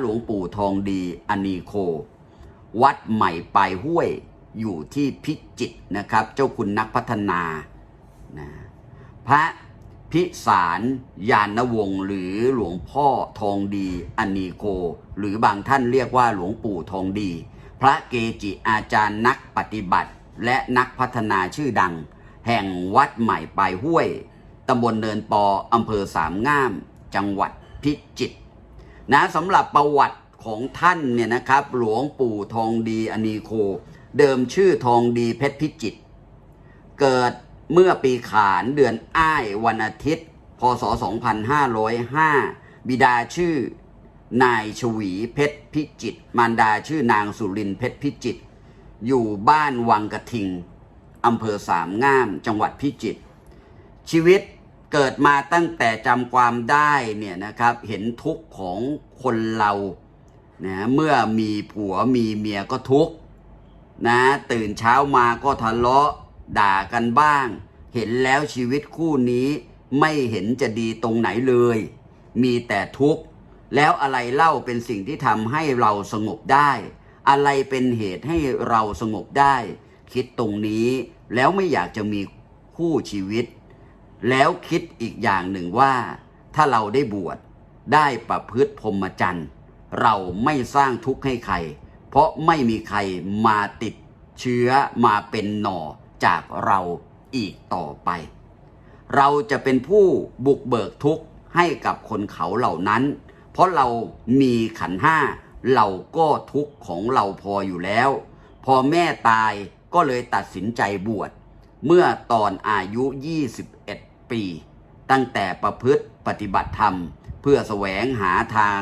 หลวงปู่ทองดีอนีโค วัดใหม่ปลายห้วยอยู่ที่พิจิตนะครับ เจ้าคุณนักพัฒนานะพระพิสารยานวงศ์หรือหลวงพ่อทองดีอนีโก หรือบางท่านเรียกว่าหลวงปู่ทองดี พระเกจิอาจารย์นักปฏิบัติ และนักพัฒนาชื่อดัง แห่งวัดใหม่ปลายห้วยตำบลเนินปออำเภอสามงาม จังหวัดพิจิตร นะสำหรับประวัติของท่านเนี่ยนะครับ หลวงปู่ทองดีอนีโค เดิมชื่อทองดีเพชรพิจิต เกิดเมื่อปีขานเดือนอ้ายวันอาทิตย์ พศ 2505 บิดาชื่อนายชวีเพชรพิจิต มารดาชื่อนางสุรินเพชรพิจิต อยู่บ้านวังกระทิงอำเภอสามง่ามจังหวัดพิจิตรชีวิต เกิดมาตั้งแต่จำความได้เนี่ยนะครับ เห็นทุกข์ของคนเรานะเมื่อมีผัวมีเมียก็ทุกข์นะตื่นเช้ามาก็ทะเลาะด่ากันบ้าง เห็นแล้วชีวิตคู่นี้ไม่เห็นจะดีตรงไหนเลย มีแต่ทุกข์ แล้วอะไรเล่าเป็นสิ่งที่ทำให้เราสงบได้ อะไรเป็นเหตุให้เราสงบได้ คิดตรงนี้แล้วไม่อยากจะมีคู่ชีวิต แล้วคิดอีกอย่างหนึ่งว่า ถ้าเราได้บวชได้ประพฤติพรหมจรรย์ เราไม่สร้างทุกข์ให้ใคร เพราะไม่มีใครมาติดเชื้อมาเป็นหน่อจากเราอีกต่อไป เราจะเป็นผู้บุกเบิกทุกข์ให้กับคนเขาเหล่านั้น เพราะเรามีขันห้าเราก็ทุกข์ของเราพออยู่แล้ว พอแม่ตายก็เลยตัดสินใจบวชเมื่อตอนอายุ 21 ปี ตั้งแต่ประพฤติปฏิบัติธรรม เพื่อแสวงหาทาง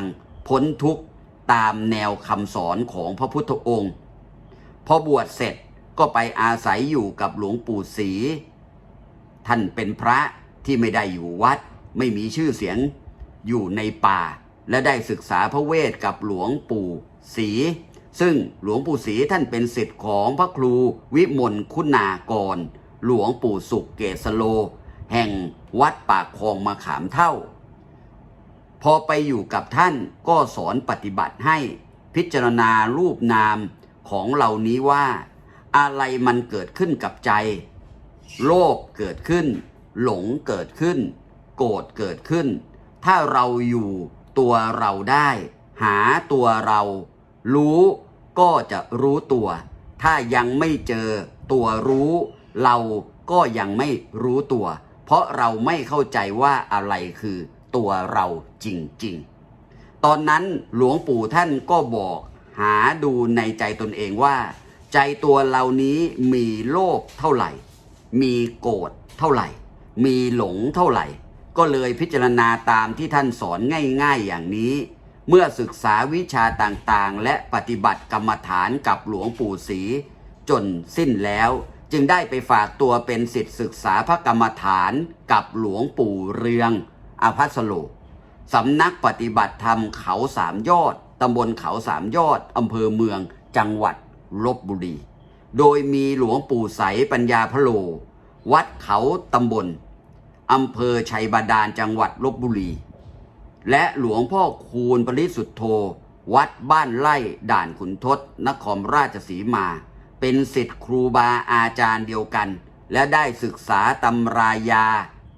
พ้นทุกข์ตามแนวคำสอนของพระพุทธองค์พอบวชเสร็จก็ไปอาศัยอยู่กับหลวงปู่ศรีท่านเป็นพระที่ไม่ได้อยู่วัด ไม่มีชื่อเสียงอยู่ในป่า และได้ศึกษาพระเวทกับหลวงปู่ศรีซึ่งหลวงปู่ศรีท่านเป็นศิษย์ของพระครูวิมลคุณากร หลวงปู่สุขเกษโล แห่งวัดปากคลองมาขามเท่า พอไปอยู่กับท่านก็สอนปฏิบัติให้พิจารณารูปนามของเหล่านี้ว่า อะไรมันเกิดขึ้นกับใจ โลภเกิดขึ้น หลงเกิดขึ้น โกรธเกิดขึ้น ถ้าเราอยู่ตัวเราได้ หาตัวเรา รู้ก็จะรู้ตัว ถ้ายังไม่เจอตัวรู้ เราก็ยังไม่รู้ตัว เพราะเราไม่เข้าใจว่าอะไรคือตัวเราจริงๆ ตอนนั้นหลวงปู่ท่านก็บอกหาดูในใจตนเองว่า ใจตัวเรานี้มีโลภเท่าไหร่ มีโกรธเท่าไหร่ มีหลงเท่าไหร่ ก็เลยพิจารณาตามที่ท่านสอนง่ายๆอย่างนี้ เมื่อศึกษาวิชาต่างๆ และปฏิบัติกรรมฐานกับหลวงปู่ศรีจนสิ้นแล้ว จึงได้ไปฝากตัวเป็นสิทธิศึกษาพระกรรมฐานกับหลวงปู่เรืองอาภัสโลสำนักปฏิบัติธรรมเขาสามยอดตำบลเขาสามยอดอำเภอเมืองจังหวัดลบบุรี โดยมีหลวงปู่ใสปัญญาพะโล วัดเขาตำบลอำเภอชัยบาดาลจังหวัดลบบุรี และหลวงพ่อคูณปริสุทธโธ วัดบ้านไร่ด่านขุนทศนครราชสีมา เป็นสิทธิ์ครูบาอาจารย์เดียวกัน และได้ศึกษาตำรายา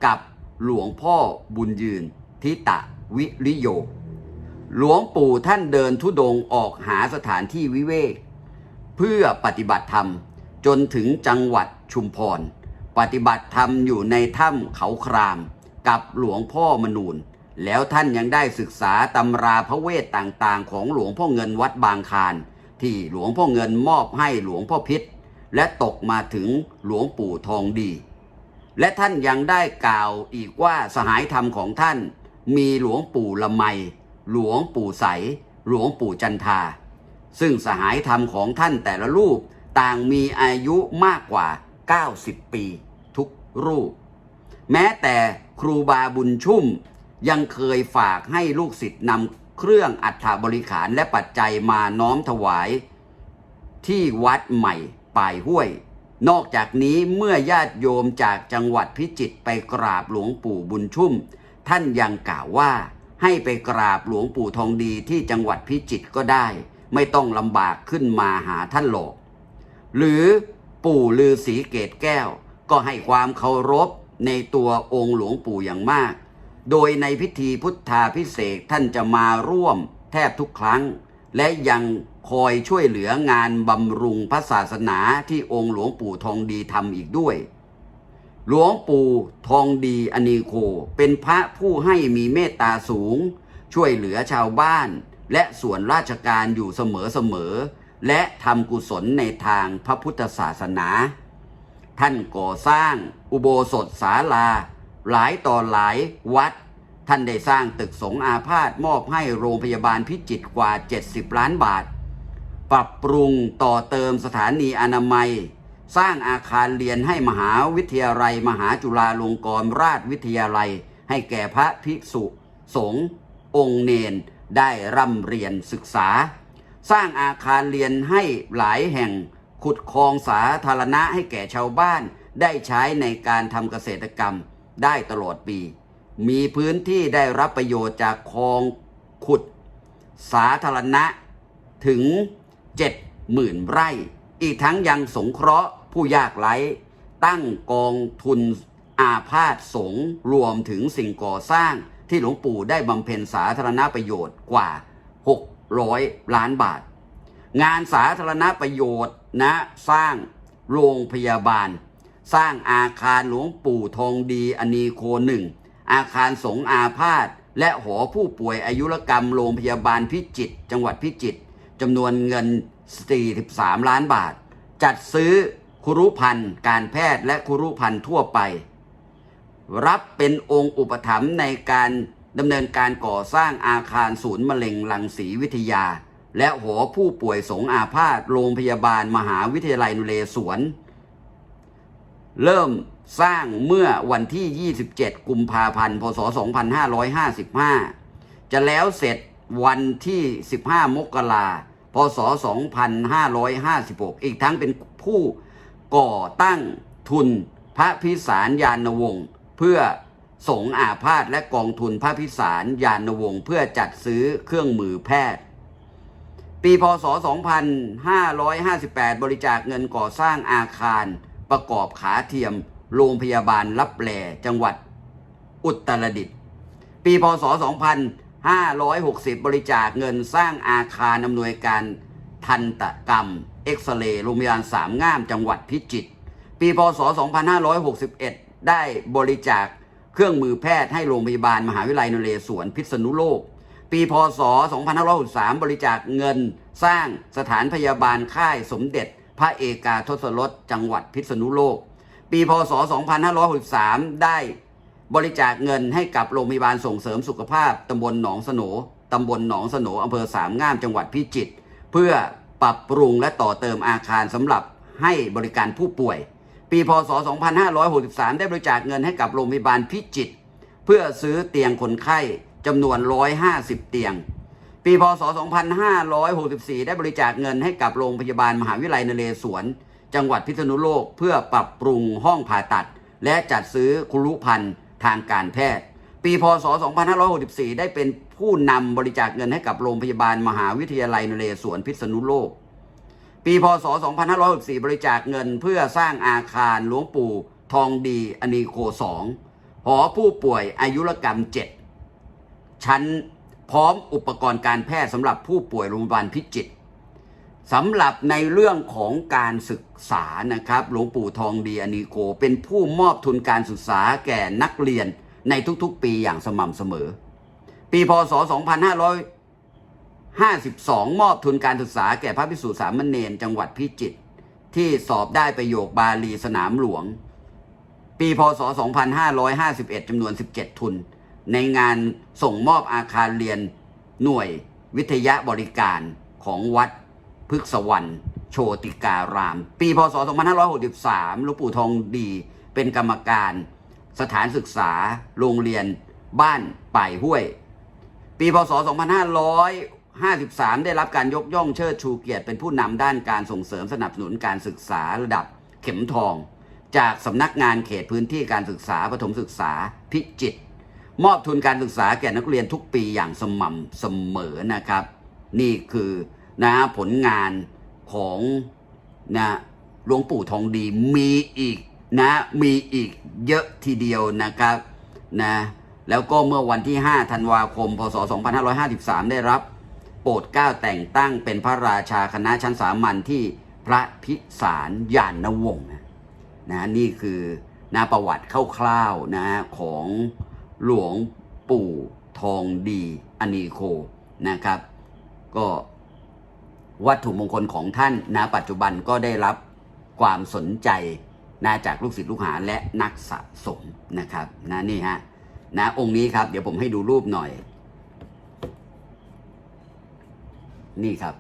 กับหลวงพ่อบุญยืนทิตะวิริโย หลวงปู่ท่านเดินทุดงออกหาสถานที่วิเวก เพื่อปฏิบัติธรรมจนถึงจังหวัดชุมพร ปฏิบัติธรรมอยู่ในถ้ำเขาคราม กับหลวงพ่อมนูนแล้วท่านยังได้ศึกษาตำราพระเวทต่างๆ ของหลวงพ่อเงินวัดบางคาร ที่หลวงพ่อเงินมอบให้หลวงพ่อพิษ และตกมาถึงหลวงปู่ทองดี และท่านยังได้กล่าวอีกว่าสหายธรรมของท่าน มีหลวงปู่ละไม หลวงปู่ใส หลวงปู่จันทา ซึ่งสหายธรรมของท่านแต่ละรูปต่างมีอายุมากกว่า 90 ปีทุกรูป แม้แต่ครูบาบุญชุ่มยังเคยฝากให้ลูกศิษย์นำ เครื่องอัฐบริขารและปัจจัยมาน้อมถวาย ที่วัดใหม่ป่ายห้วย นอกจากนี้เมื่อญาติโยมจากจังหวัดพิจิตรไปกราบหลวงปู่บุญชุ่ม ท่านยังกล่าวว่าให้ไปกราบหลวงปู่ทองดีที่จังหวัดพิจิตรก็ได้ ไม่ต้องลำบากขึ้นมาหาท่านหรอก หรือปู่ลือศรีเกตแก้ว ก็ให้ความเคารพในตัวองค์หลวงปู่อย่างมาก โดยในพิธีพุทธาพิเศษท่านจะมาร่วมแทบทุกครั้ง และยังคอยช่วยเหลืองานบำรุงพระศาสนาที่องค์หลวงปู่ทองดีทำอีกด้วย หลวงปู่ทองดีอนีโค เป็นพระผู้ให้มีเมตตาสูง ช่วยเหลือชาวบ้าน และส่วนราชการอยู่เสมอๆและทำกุศลในทางพระพุทธศาสนา ท่านก่อสร้างอุโบสถศาลา หลายต่อหลายวัด ท่านได้สร้างตึกสงอาพาธมอบให้โรงพยาบาลพิจิตรกว่า 70 ล้านบาท ปรับปรุงต่อเติมสถานีอนามัย สร้างอาคารเรียนให้มหาวิทยาลัย มหาจุฬาลงกรณราชวิทยาลัย ให้แก่พระภิกษุสงฆ์องค์เนนได้ร่ำเรียนศึกษา สร้างอาคารเรียนให้หลายแห่งขุดคลองสาธารณะให้แก่ชาวบ้านได้ใช้ในการทำเกษตรกรรม ได้ตลอดปี มีพื้นที่ได้รับประโยชน์จากคลองขุด สาธารณะถึง 70,000 ไร่ อีกทั้งยังสงเคราะห์ผู้ยากไร้ ตั้งกองทุนอาพาธสงรวมถึงสิ่งก่อสร้างที่หลวงปู่ได้บำเพ็ญสาธารณประโยชน์กว่า 600 ล้านบาท งานสาธารณประโยชน์นะสร้างโรงพยาบาล สร้างอาคารหลวงปู่ทองดีอนีโคหนึ่งอาคารสงอาพาธและหอผู้ป่วยอายุรกรรมโรงพยาบาลพิจิตรจังหวัดพิจิตรจำนวนเงิน 43 ล้านบาท จัดซื้อครุพันธ์การแพทย์และครุพันธ์ทั่วไป รับเป็นองค์อุปถัมภ์ในการดำเนินการก่อสร้างอาคารศูนย์มะเร็งลังสีวิทยา และหอผู้ป่วยสงอาพาธโรงพยาบาลมหาวิทยาลัยนเรศวร เริ่มสร้างเมื่อวันที่ 27 กุมภาพันธ์ พศ 2555 จะแล้วเสร็จวันที่ 15 มกราพศ 2556 อีกทั้งเป็นผู้ก่อตั้งทุนพระพิสารยานวงศ์เพื่อสงอาพาธและกองทุนพระพิสารยานวงศ์เพื่อจัดซื้อเครื่องมือแพทย์ ปีพศ 2558 บริจาคเงินก่อสร้างอาคาร ประกอบขาเทียม โรงพยาบาลลับแลจังหวัดอุตรดิตถ์ปีพศ 2560 บริจาคเงินสร้างอาคารอำนวยการทันตกรรม เอ็กซเรย์โรงพยาบาลสามง่ามจังหวัดพิจิตรปีพศ 2561 ได้บริจาคเครื่องมือแพทย์ให้โรงพยาบาลมหาวิทยาลัยนเรศวรพิษณุโลก ปีพศ 2563 บริจาคเงินสร้างสถานพยาบาลค่ายสมเด็จ พระเอกาทศรสจังหวัดพิษณุโลก ปีพศ 2563 ได้บริจาคเงินให้กับโรงพยาบาลส่งเสริมสุขภาพตำบลหนองสโหนตำบลหนองสโหนอำเภอสามงามจังหวัดพิจิตรเพื่อปรับปรุงและต่อเติมอาคารสำหรับให้บริการผู้ป่วย ปีพศ 2563 ได้บริจาคเงินให้กับโรงพยาบาลพิจิตรเพื่อซื้อเตียงคนไข้จำนวน 150 เตียง ปีพศ 2564 ได้บริจาคเงินให้กับโรงพยาบาลมหาวิทยาลัยนเรศวร จังหวัดพิษณุโลกเพื่อปรับปรุงห้องผ่าตัด และจัดซื้อครุภัณฑ์ทางการแพทย์ ปีพศ 2564 ได้เป็นผู้นำบริจาคเงินให้กับโรงพยาบาลมหาวิทยาลัยนเรศวรพิษณุโลก ปีพศ 2564 บริจาคเงินเพื่อสร้างอาคารหลวงปู่ทองดีอนีโคสองหอผู้ป่วยอายุรกรรม 7 ชั้น พร้อมอุปกรณ์การแพทย์สำหรับผู้ป่วยโรงพยาบาลพิจิตรสำหรับในเรื่องของการศึกษานะครับหลวงปู่ทองดีอนีโก เป็นผู้มอบทุนการศึกษาแก่นักเรียนในทุกๆ ปีอย่างสม่ำเสมอ ปีพศ 2552 มอบทุนการศึกษาแก่พระภิกษุสามเณรจังหวัดพิจิตรที่สอบได้ประโยคบาลีสนามหลวง ปีพศ 2551จำนวน 17 ทุน ในงานส่งมอบอาคารเรียนหน่วยวิทยาบริการของวัดพฤกษวรรณโชติการาม ปีพศ 2563 หลวงปู่ทองดีเป็นกรรมการสถานศึกษาโรงเรียนบ้านป่ายห้วย ปีพศ 2553 ได้รับการยกย่องเชิดชูเกียรติเป็นผู้นำด้านการส่งเสริมสนับสนุนการศึกษาระดับเข็มทอง จากสำนักงานเขตพื้นที่การศึกษาปฐมศึกษาพิจิตร มอบทุนการศึกษาแก่นักเรียนทุกปีอย่างสม่ำเสมอนะครับ นี่คือนะผลงานของนะหลวงปู่ทองดีมีอีกนะมีอีกเยอะทีเดียวนะครับนะแล้วก็เมื่อวันที่ 5 ธันวาคม พศ 2553 ได้รับโปรดเกล้าแต่งตั้งเป็นพระราชาคณะชั้นสามัญที่พระพิสารยานวงศ์นะนะนี่คือนะประวัติคร่าวๆนะของ หลวงปู่ทองดีอนีโคนะครับ ก็วัตถุมงคลของท่านนะปัจจุบันก็ได้รับความสนใจนะจากลูกศิษย์ลูกหาและนักสะสมนะครับนะนี่ฮะนะองค์นี้ครับ เดี๋ยวผมให้ดูรูปหน่อย นี่ครับ